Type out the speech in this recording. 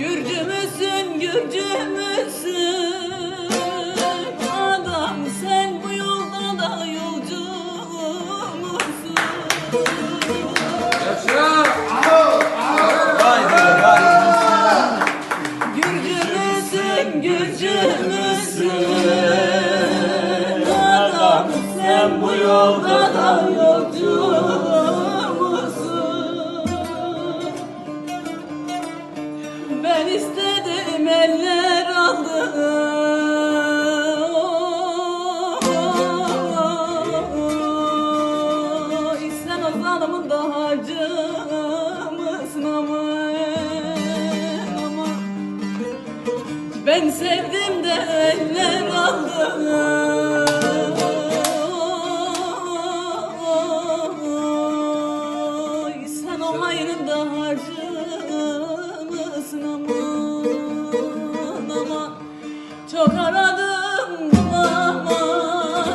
Gürcü müsün? Adam sen bu yolda da yolcu musun? Müsün? Adam sen bu yolda da yolcu Ben istedim eller aldı. İsten o zalimin da harcımısın aman aman Ben sevdim de eller aldı. Sen o hayrın da harcı Karadeniz